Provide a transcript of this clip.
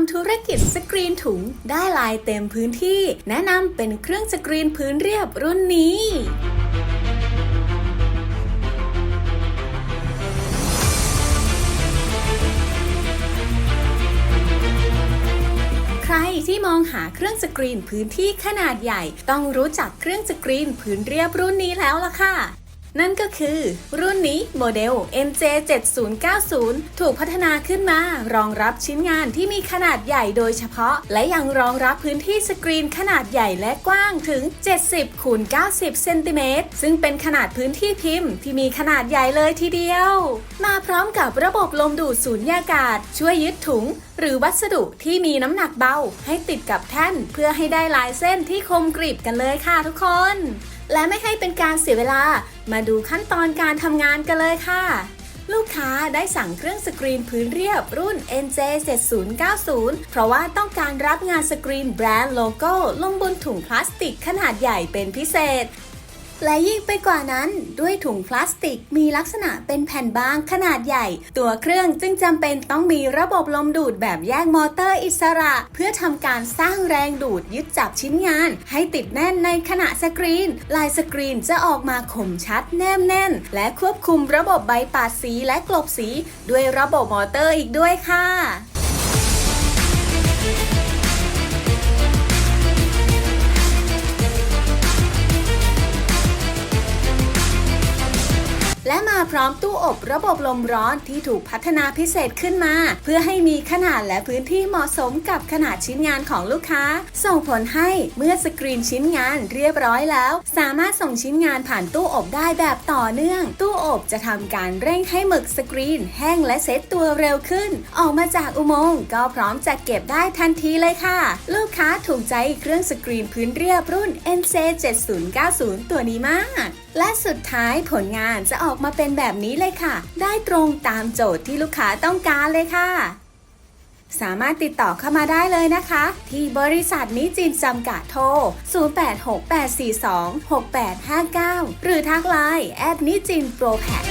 ำธุรกิจสกรีนถุงได้ลายเต็มพื้นที่ แนะนำเป็นเครื่องสกรีนพื้นเรียบรุ่นนี้ใครที่มองหาเครื่องสกรีนพื้นที่ขนาดใหญ่ ต้องรู้จักเครื่องสกรีนพื้นเรียบรุ่นนี้แล้วล่ะค่ะ นั่นก็คือ รุ่นนี้โมเดล NJ7090 ถูกพัฒนาขึ้นมารองรับชิ้นงานที่มีขนาดใหญ่โดยเฉพาะ และยังรองรับพื้นที่สกรีนขนาดใหญ่และกว้างถึง 70คูณ90เซนติเมตรซึ่งเป็นขนาดพื้นที่พิมพ์ที่มีขนาดใหญ่เลยทีเดียว มาพร้อมกับระบบลมดูดสูญญากาศ ช่วยยึดถุง หรือวัสดุที่มีน้ำหนักเบา ให้ติดกับแท่น เพื่อให้ได้ลายเส้นที่คมกริบกันเลยค่ะทุกคน และไม่ให้เป็นการเสียเวลา มาดูขั้นตอนการทำงานกันเลยค่ะ ลูกค้าได้สั่งเครื่องสกรีนพื้นเรียบรุ่น NJ7090 เพราะว่าต้องการรับงานสกรีนแบรนด์โลโก้ ลงบนถุงพลาสติกขนาดใหญ่เป็นพิเศษ และยิ่งไปกว่านั้นด้วยถุงพลาสติกมีลักษณะเป็นแผ่นบางขนาดใหญ่ ตัวเครื่องจึงจำเป็นต้องมีระบบลมดูดแบบแยกมอเตอร์อิสระ เพื่อทำการสร้างแรงดูดยึดจับชิ้นงาน ให้ติดแน่นในขณะสกรีน ลายสกรีนจะออกมาคมชัดแนบแน่น และควบคุมระบบใบปาดสีและกลบสี ด้วยระบบมอเตอร์อีกด้วยค่ะ และมาพร้อมตู้อบระบบลมร้อนที่ถูกพัฒนาพิเศษขึ้นมา เพื่อให้มีขนาดและพื้นที่เหมาะสมกับขนาดชิ้นงานของลูกค้า ส่งผลให้เมื่อสกรีนชิ้นงานเรียบร้อยแล้ว สามารถส่งชิ้นงานผ่านตู้อบได้แบบต่อเนื่อง ตู้อบจะทำการเร่งให้หมึกสกรีน แห้งและเซตตัวเร็วขึ้น ออกมาจากอุโมงค์ก็พร้อมจะเก็บได้ทันทีเลยค่ะ ลูกค้าถูกใจเครื่องสกรีนพื้นเรียบรุ่น NC 7090 ตัวนี้มาก และสุดท้ายผลงานจะออกมาเป็นแบบนี้เลยค่ะ ได้ตรงตามโจทย์ที่ลูกค้าต้องการเลยค่ะ สามารถติดต่อเข้ามาได้เลยนะคะ ที่บริษัทนิจินจำกัดโทร 0868426859 หรือทักไลน์แอดนิจินโปรแพค